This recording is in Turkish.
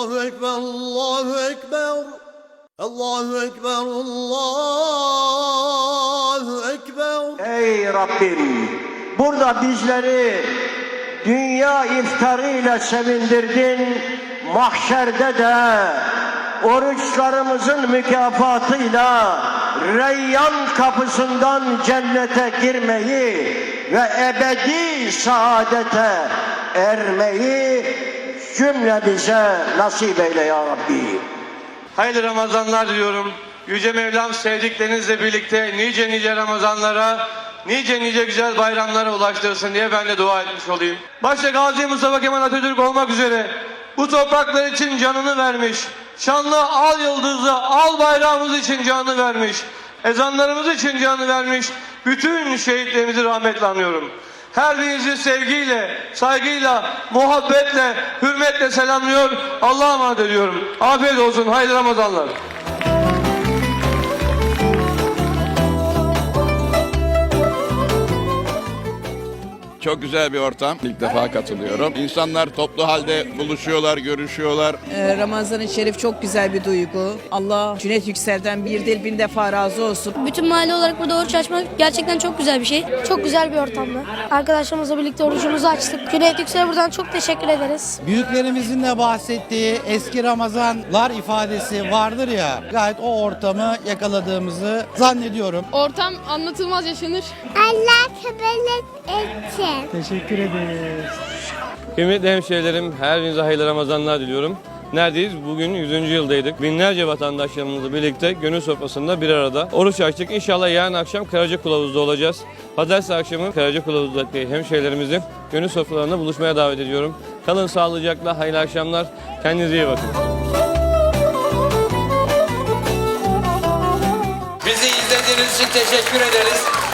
Allahu Ekber, Allahu Ekber. Allahu Ekber, Allahu Ekber. Ey Rabbim burada bizleri dünya iftarıyla sevindirdin. Mahşerde de oruçlarımızın mükafatıyla Reyyan kapısından cennete girmeyi ve ebedi saadete ermeyi cümlemize nasip eyle ya Rabbi. Hayırlı Ramazanlar diliyorum. Yüce Mevlam sevdiklerinizle birlikte nice nice Ramazanlara, nice nice güzel bayramlara ulaştırsın diye ben de dua etmiş olayım. Başta Gazi Mustafa Kemal Atatürk olmak üzere bu topraklar için canını vermiş. Şanlı al yıldızı, al bayrağımız için canını vermiş. Ezanlarımız için canını vermiş. Bütün şehitlerimizi rahmetle anıyorum. Her birinizi sevgiyle, saygıyla, muhabbetle, hürmetle selamlıyor. Allah'a emanet ediyorum. Afiyet olsun. Hayırlı Ramazanlar. Çok güzel bir ortam. İlk defa katılıyorum. İnsanlar toplu halde buluşuyorlar, görüşüyorlar. Ee, Ramazan-ı Şerif çok güzel bir duygu. Allah Cüneyt Yüksel'den bir değil bin defa razı olsun. Bütün mahalle olarak burada oruç açmak gerçekten çok güzel bir şey. Çok güzel bir ortamda. Arkadaşlarımızla birlikte orucumuzu açtık. Cüneyt Yüksel'e buradan çok teşekkür ederiz. Büyüklerimizin de bahsettiği eski Ramazanlar ifadesi vardır ya. Gayet o ortamı yakaladığımızı zannediyorum. Ortam anlatılmaz yaşanır. Allah kabul etsin. Teşekkür ederiz. Kıymetli hemşehrilerim, her birinize hayırlı Ramazanlar diliyorum. Neredeyiz? Bugün 100. yıldaydık. Binlerce vatandaşlarımızla birlikte gönül sofrasında bir arada oruç açtık. İnşallah yarın akşam Karaca Kılavuz'da olacağız. Pazartesi akşamı Karaca Kılavuz'daki hemşehrilerimizi gönül sofralarında buluşmaya davet ediyorum. Kalın sağlıcakla, hayırlı akşamlar. Kendinize iyi bakın. Bizi izlediğiniz için teşekkür ederiz.